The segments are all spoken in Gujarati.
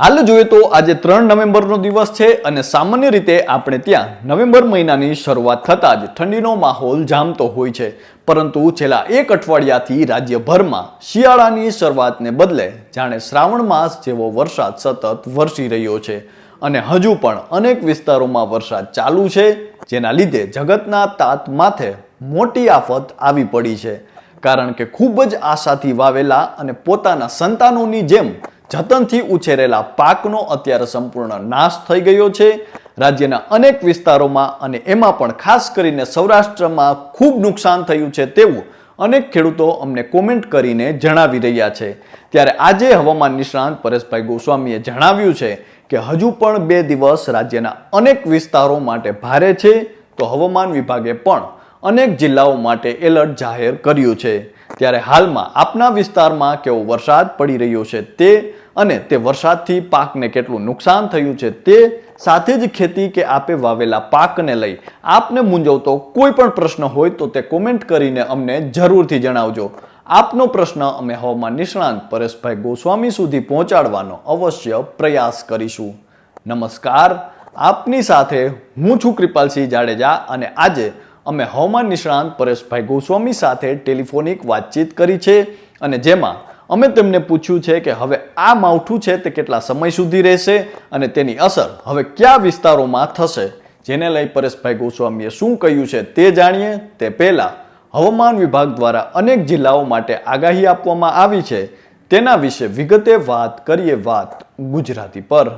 હાલ જોઈએ તો આજે ત્રણ નવેમ્બરનો દિવસ છે અને સામાન્ય રીતે આપણે ત્યાં નવેમ્બર મહિનાની શરૂઆત થતાં જ ઠંડીનો માહોલ જામતો હોય છે. પરંતુ છેલ્લા એક અઠવાડિયાથી રાજ્યભરમાં શિયાળાની શરૂઆતને બદલે જાણે શ્રાવણ માસ જેવો વરસાદ સતત વરસી રહ્યો છે. અને હજુ પણ અનેક વિસ્તારોમાં વરસાદ ચાલુ છે, જેના લીધે જગતના તાત માથે મોટી આફત આવી પડી છે. કારણ કે ખૂબ જ આશાથી વાવેલા અને પોતાના સંતાનોની જેમ જતનથી ઉછેરેલા પાકનો અત્યારે સંપૂર્ણ નાશ થઈ ગયો છે. રાજ્યના અનેક વિસ્તારોમાં અને એમાં પણ ખાસ કરીને સૌરાષ્ટ્રમાં ખૂબ નુકસાન થયું છે તેવું અનેક ખેડૂતો અમને કોમેન્ટ કરીને જણાવી રહ્યા છે. ત્યારે આજે હવામાન નિષ્ણાંત પરેશભાઈ ગોસ્વામીએ જણાવ્યું છે કે હજુ પણ બે દિવસ રાજ્યના અનેક વિસ્તારો માટે ભારે છે, તો હવામાન વિભાગે પણ અનેક જિલ્લાઓ માટે એલર્ટ જાહેર કર્યું છે. ત્યારે હાલમાં આપના વિસ્તારમાં કેવો વરસાદ પડી રહ્યો છે તે અને તે વરસાદથી પાકને કેટલું નુકસાન થયું છે તે સાથે જ ખેતી કે આપે વાવેલા પાકને લઈ આપને મૂંઝવતો કોઈ પણ પ્રશ્ન હોય તો તે કોમેન્ટ કરીને અમને જરૂરથી જણાવજો. આપનો પ્રશ્ન અમે હવામાન નિષ્ણાંત પરેશભાઈ ગોસ્વામી સુધી પહોંચાડવાનો અવશ્ય પ્રયાસ કરીશું. નમસ્કાર, આપની સાથે હું છું કૃપાલસિંહ જાડેજા અને આજે અમે હવામાન નિષ્ણાંત પરેશભાઈ ગોસ્વામી સાથે ટેલિફોનિક વાતચીત કરી છે અને જેમાં અમે તેમને પૂછ્યું છે કે હવે આ માવઠું છે તે કેટલા સમય સુધી રહેશે અને તેની અસર હવે કયા વિસ્તારોમાં થશે? જેને લઈ પરેશભાઈ ગોસ્વામીએ શું કહ્યું છે તે જાણીએ. તે પહેલાં હવામાન વિભાગ દ્વારા અનેક જિલ્લાઓ માટે આગાહી આપવામાં આવી છે. તેના વિશે વિગતે વાત કરીએ વાત ગુજરાતી પર.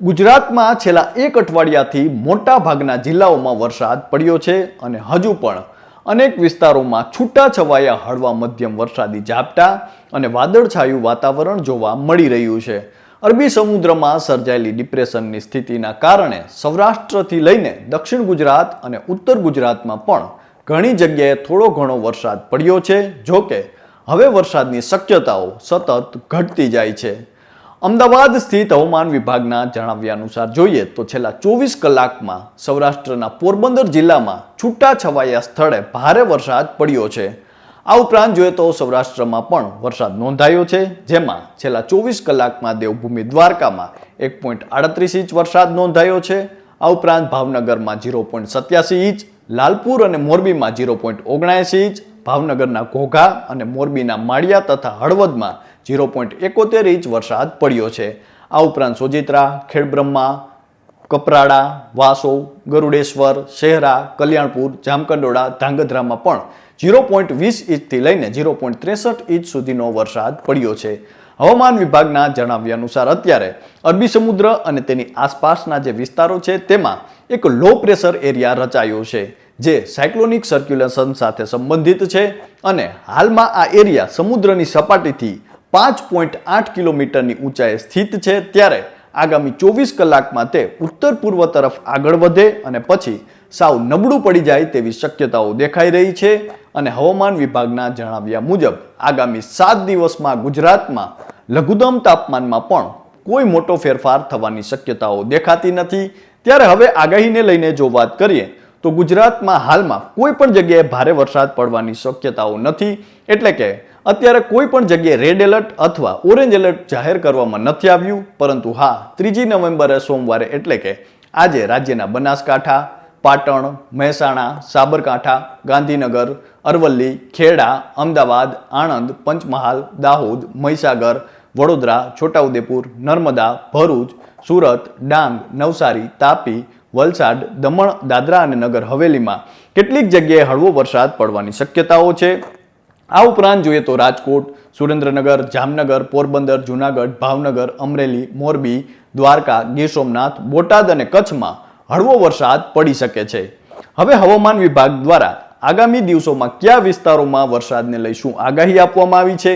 ગુજરાતમાં છેલ્લા એક અઠવાડિયાથી મોટા ભાગના જિલ્લાઓમાં વરસાદ પડ્યો છે અને હજુ પણ અનેક વિસ્તારોમાં છૂટા છવાયા હળવા મધ્યમ વરસાદી ઝાપટા અને વાદળછાયું વાતાવરણ જોવા મળી રહ્યું છે. અરબી સમુદ્રમાં સર્જાયેલી ડિપ્રેશનની સ્થિતિના કારણે સૌરાષ્ટ્રથી લઈને દક્ષિણ ગુજરાત અને ઉત્તર ગુજરાતમાં પણ ઘણી જગ્યાએ થોડો ઘણો વરસાદ પડ્યો છે, જોકે હવે વરસાદની શક્યતાઓ સતત ઘટતી જાય છે. અમદાવાદ સ્થિત હવામાન વિભાગના જણાવ્યા અનુસાર જોઈએ તો છેલ્લા ચોવીસ કલાકમાં સૌરાષ્ટ્રના પોરબંદર જિલ્લામાં છૂટા છવાયા સ્થળે ભારે વરસાદ પડ્યો છે. આ ઉપરાંત જોઈએ તો સૌરાષ્ટ્રમાં પણ વરસાદ નોંધાયો છે, જેમાં છેલ્લા ચોવીસ કલાકમાં દેવભૂમિ દ્વારકામાં એક પોઈન્ટ આડત્રીસ ઇંચ વરસાદ નોંધાયો છે. આ ઉપરાંત ભાવનગરમાં ઝીરો પોઈન્ટ સત્યાસી ઇંચ, લાલપુર અને મોરબીમાં ઝીરો પોઈન્ટ ઓગણએંસી ઇંચ, ભાવનગરના ઘોઘા અને મોરબીના માળિયા તથા હળવદમાં ઝીરો પોઈન્ટ એકોતેર ઇંચ વરસાદ પડ્યો છે. આ ઉપરાંત સોજિત્રા, ખેડબ્રહ્મા, કપરાડા, વાસો, ગરુડેશ્વર શહેરા કલ્યાણપુર, જામકંડોળા, ધાંગધ્રામાં પણ ઝીરો પોઈન્ટ વીસ ઇંચથી લઈને ઝીરો પોઈન્ટ ત્રેસઠ ઇંચ સુધીનો વરસાદ પડ્યો છે. હવામાન વિભાગના જણાવ્યા અનુસાર અત્યારે અરબી સમુદ્ર અને તેની આસપાસના જે વિસ્તારો છે તેમાં એક લો પ્રેશર એરિયા રચાયો છે, જે સાયક્લોનિક સર્ક્યુલેશન સાથે સંબંધિત છે અને હાલમાં આ એરિયા સમુદ્રની સપાટીથી પાંચ પોઈન્ટ આઠ કિલોમીટરની ઊંચાઈએ સ્થિત છે. ત્યારે આગામી ચોવીસ કલાકમાં તે ઉત્તર પૂર્વ તરફ આગળ વધે અને પછી સાવ નબળું પડી જાય તેવી શક્યતાઓ દેખાઈ રહી છે. અને હવામાન વિભાગના જણાવ્યા મુજબ, આગામી સાત દિવસમાં ગુજરાતમાં લઘુત્તમ તાપમાનમાં પણ કોઈ મોટો ફેરફાર થવાની શક્યતાઓ દેખાતી નથી. ત્યારે હવે આગાહીને લઈને જો વાત કરીએ તો ગુજરાતમાં હાલમાં કોઈ પણ જગ્યાએ ભારે વરસાદ પડવાની શક્યતાઓ નથી, એટલે કે અત્યારે કોઈ પણ જગ્યાએ રેડ એલર્ટ અથવા ઓરેન્જ એલર્ટ જાહેર કરવામાં નથી આવ્યું. પરંતુ હા, ત્રીજી નવેમ્બરે સોમવારે એટલે કે આજે રાજ્યના બનાસકાંઠા, પાટણ, મહેસાણા, સાબરકાંઠા, ગાંધીનગર, અરવલ્લી, ખેડા, અમદાવાદ, આણંદ, પંચમહાલ, દાહોદ, મહીસાગર, વડોદરા, છોટાઉદેપુર, નર્મદા, ભરૂચ, સુરત, ડાંગ, નવસારી, તાપી વલસાડ, દમણ, દાદરા અને નગર હવેલીમાં કેટલીક જગ્યાએ હળવો વરસાદ પડવાની શક્યતાઓ છે. આ ઉપરાંત જોઈએ તો રાજકોટ, સુરેન્દ્રનગર, જામનગર, પોરબંદર, જુનાગઢ, ભાવનગર, અમરેલી, મોરબી, દ્વારકા, ગીર સોમનાથ, બોટાદ અને કચ્છમાં હળવો વરસાદ પડી શકે છે. હવે હવામાન વિભાગ દ્વારા આગામી દિવસોમાં કયા વિસ્તારોમાં વરસાદને લઈ શું આગાહી આપવામાં આવી છે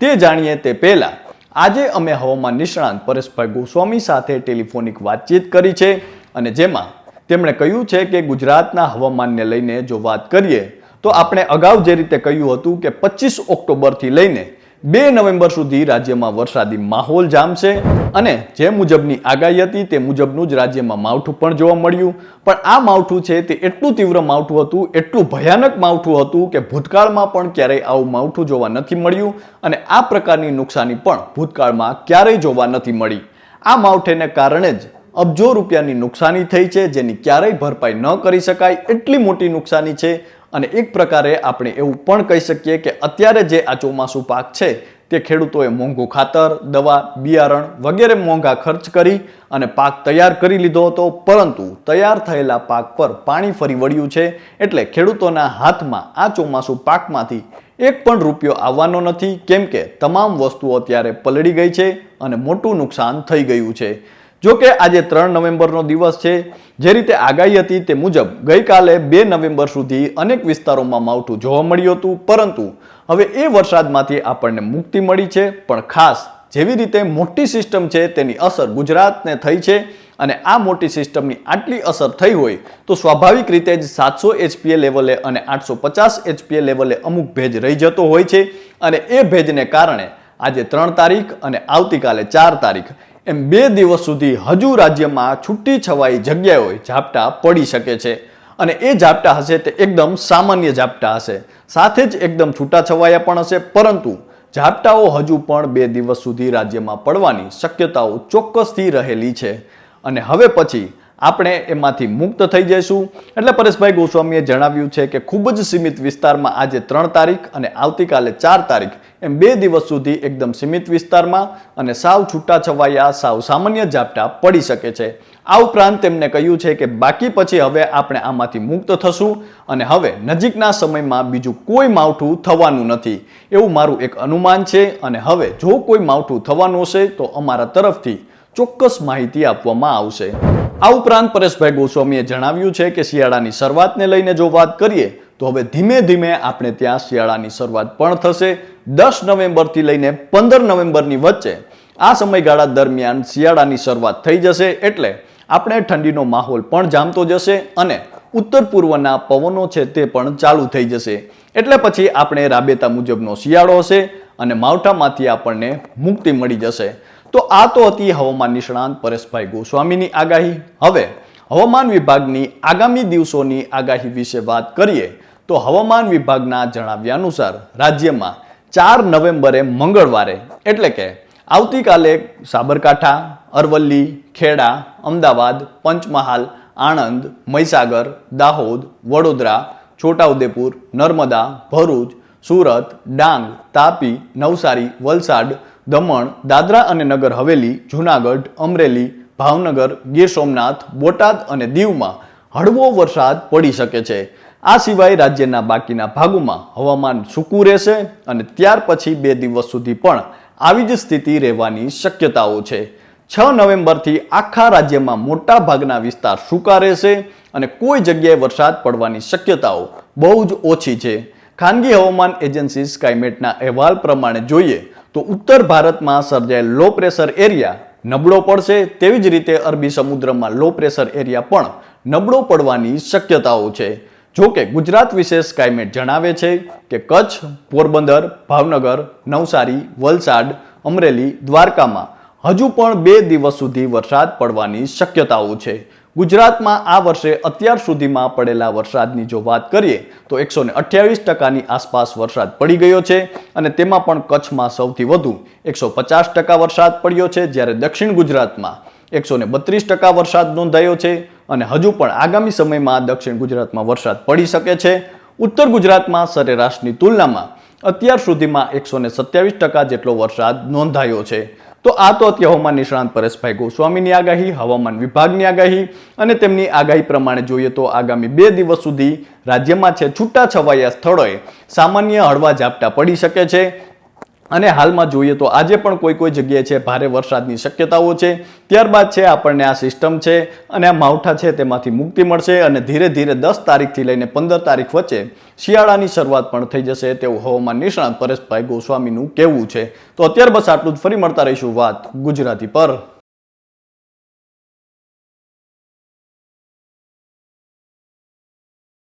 તે જાણીએ તે પહેલા આજે અમે હવામાન નિષ્ણાંત પરેશભાઈ ગોસ્વામી સાથે ટેલિફોનિક વાતચીત કરી છે. અને જેમાં તેમણે કહ્યું છે કે ગુજરાતના હવામાનને લઈને જો વાત કરીએ, તો આપણે અગાઉ જે રીતે કહ્યું હતું કે પચીસ ઓક્ટોબરથી લઈને બે નવેમ્બર સુધી રાજ્યમાં વરસાદી માહોલ જામશે અને જે મુજબની આગાહી હતી તે મુજબનું જ રાજ્યમાં માવઠું પણ જોવા મળ્યું. પણ આ માવઠું છે તે એટલું તીવ્ર માવઠું હતું, એટલું ભયાનક માવઠું હતું કે ભૂતકાળમાં પણ ક્યારેય આવું માવઠું જોવા નથી મળ્યું અને આ પ્રકારની નુકસાની પણ ભૂતકાળમાં ક્યારેય જોવા નથી મળી. આ માવઠેને કારણે જ અબજો રૂપિયાની નુકસાની થઈ છે, જેની ક્યારેય ભરપાઈ ન કરી શકાય, એટલી મોટી નુકસાની છે. અને એક પ્રકારે આપણે એવું પણ કહી શકીએ કે અત્યારે જે આ ચોમાસું પાક છે, તે ખેડૂતોએ મોંઘું ખાતર, દવા, બિયારણ વગેરે મોંઘા ખર્ચ કરી અને પાક તૈયાર કરી લીધો હતો, પરંતુ તૈયાર થયેલા પાક પર પાણી ફરી વળ્યું છે, એટલે ખેડૂતોના હાથમાં આ ચોમાસું પાકમાંથી એક પણ રૂપિયો આવવાનો નથી, કેમ કે તમામ વસ્તુઓ અત્યારે પલળી ગઈ છે અને મોટું નુકસાન થઈ ગયું છે. જો કે આજે ત્રણ નવેમ્બરનો દિવસ છે, જે રીતે આગાહી હતી તે મુજબ ગઈકાલે બે નવેમ્બર સુધી અનેક વિસ્તારોમાં માવઠું જોવા મળ્યું હતું, પરંતુ હવે એ વરસાદમાંથી આપણને મુક્તિ મળી છે. પણ ખાસ જેવી રીતે મોટી સિસ્ટમ છે તેની અસર ગુજરાતને થઈ છે અને આ મોટી સિસ્ટમની આટલી અસર થઈ હોય તો સ્વાભાવિક રીતે જ સાતસો એચપીએ લેવલે અને આઠસો પચાસ એચપીએ લેવલે અમુક ભેજ રહી જતો હોય છે અને એ ભેજને કારણે આજે ત્રણ તારીખ અને આવતીકાલે ચાર તારીખ એમ બે દિવસ સુધી હજુ રાજ્યમાં છૂટી છવાઈ જગ્યાઓએ ઝાપટા પડી શકે છે. અને એ ઝાપટા હશે તે એકદમ સામાન્ય ઝાપટા હશે. સાથે જ એકદમ છૂટાછવાયા પણ હશે, પરંતુ ઝાપટાઓ હજુ પણ બે દિવસ સુધી રાજ્યમાં પડવાની શક્યતાઓ ચોક્કસથી રહેલી છે. અને હવે પછી આપણે એમાંથી મુક્ત થઈ જઈશું. એટલે પરેશભાઈ ગોસ્વામીએ જણાવ્યું છે કે ખૂબ જ સીમિત વિસ્તારમાં આજે ત્રણ તારીખ અને આવતીકાલે ચાર તારીખ એમ બે દિવસ સુધી એકદમ સીમિત વિસ્તારમાં અને સાવ છૂટાછવાયા, સાવ સામાન્ય ઝાપટા પડી શકે છે. આ ઉપરાંત તેમણે કહ્યું છે કે બાકી પછી હવે આપણે આમાંથી મુક્ત થશું અને હવે નજીકના સમયમાં બીજું કોઈ માવઠું થવાનું નથી. એવું મારું એક અનુમાન છે અને હવે જો કોઈ માવઠું થવાનું હશે તો અમારા તરફથી ચોક્કસ માહિતી આપવામાં આવશે. આ ઉપરાંત પરેશભાઈ ગોસ્વામીએ જણાવ્યું છે કે શિયાળાની શરૂઆતને લઈને જો વાત કરીએ, તો હવે ધીમે ધીમે આપણે ત્યાં શિયાળાની શરૂઆત પણ થશે. દસ નવેમ્બરથી લઈને પંદર નવેમ્બરની વચ્ચે આ સમયગાળા દરમિયાન શિયાળાની શરૂઆત થઈ જશે એટલે આપણે ઠંડીનો માહોલ પણ જામતો જશે અને ઉત્તર પૂર્વના પવનો છે તે પણ ચાલુ થઈ જશે. એટલે પછી આપણે રાબેતા મુજબનો શિયાળો હશે અને માવઠામાંથી આપણને મુક્તિ મળી જશે. તો આ તો હતી હવામાન નિષ્ણાંત પરેશભાઈ ગોસ્વામીની આગાહી. હવે, હવામાન વિભાગની આગામી દિવસોની આગાહી વિશે વાત કરીએ તો હવામાન વિભાગના જણાવ્યા અનુસાર રાજ્યમાં ચાર નવેમ્બરે મંગળવારે, એટલે કે આવતીકાલે સાબરકાંઠા, અરવલ્લી, ખેડા, અમદાવાદ, પંચમહાલ, આણંદ, મહીસાગર, દાહોદ, વડોદરા, છોટાઉદેપુર, નર્મદા, ભરૂચ, સુરત, ડાંગ, તાપી, નવસારી, વલસાડ દમણ, દાદરા અને નગર હવેલી, જૂનાગઢ, અમરેલી, ભાવનગર, ગીર સોમનાથ, બોટાદ અને દીવમાં હળવો વરસાદ પડી શકે છે. આ સિવાય રાજ્યના બાકીના ભાગોમાં હવામાન સૂકું રહેશે અને ત્યાર પછી બે દિવસ સુધી પણ આવી જ સ્થિતિ રહેવાની શક્યતાઓ છે. છ નવેમ્બરથી આખા રાજ્યમાં મોટા ભાગના વિસ્તાર સૂકા રહેશે અને કોઈ જગ્યાએ વરસાદ પડવાની શક્યતાઓ બહુ જ ઓછી છે. ખાનગી હવામાન એજન્સી સ્કાઇમેટના અહેવાલ પ્રમાણે જોઈએ તો ઉત્તર ભારતમાં સર્જાયેલ લો પ્રેશર એરિયા નબળો પડશે તેવી જ રીતે અરબી સમુદ્રમાં લો પ્રેશર એરિયા પણ નબળો પડવાની શક્યતાઓ છે. જો કે ગુજરાત વિશેષ ક્લાઇમેટ જણાવે છે કે કચ્છ, પોરબંદર, ભાવનગર, નવસારી, વલસાડ, અમરેલી, દ્વારકામાં હજુ પણ બે દિવસ સુધી વરસાદ પડવાની શક્યતાઓ છે. ગુજરાતમાં આ વર્ષે અત્યાર સુધીમાં પડેલા વરસાદની જો વાત કરીએ, તો એકસો ને અઠ્યાવીસ ટકાની આસપાસ વરસાદ પડી ગયો છે અને તેમાં પણ કચ્છમાં સૌથી વધુ એકસો પચાસ ટકા વરસાદ પડ્યો છે, જ્યારે દક્ષિણ ગુજરાતમાં એકસો ને બત્રીસ ટકા વરસાદ નોંધાયો છે અને હજુ પણ આગામી સમયમાં દક્ષિણ ગુજરાતમાં વરસાદ પડી શકે છે. ઉત્તર ગુજરાતમાં સરેરાશની તુલનામાં અત્યાર સુધીમાં એકસો ને સત્યાવીસ ટકા જેટલો વરસાદ નોંધાયો છે. તો આ તો અત્યારે હવામાન નિષ્ણાંત પરેશભાઈ ગોસ્વામીની આગાહી, હવામાન વિભાગની આગાહી અને તેમની આગાહી પ્રમાણે જોઈએ તો આગામી બે દિવસ સુધી રાજ્યમાં છે છૂટા છવાયા સ્થળોએ સામાન્ય હળવા ઝાપટા પડી શકે છે. અને હાલમાં જોઈએ તો આજે પણ કોઈ કોઈ જગ્યાએ છે ભારે વરસાદની શક્યતાઓ છે. ત્યારબાદ છે આપણને આ સિસ્ટમ છે અને આ માવઠા છે તેમાંથી મુક્તિ મળશે અને ધીરે ધીરે દસ તારીખથી લઈને પંદર તારીખ વચ્ચે શિયાળાની શરૂઆત પણ થઈ જશે તેવું હવામાન નિષ્ણાત પરેશભાઈ ગોસ્વામીનું કહેવું છે. તો અત્યાર બસ આટલું જ. ફરી મળતા રહીશું વાત ગુજરાતી પર.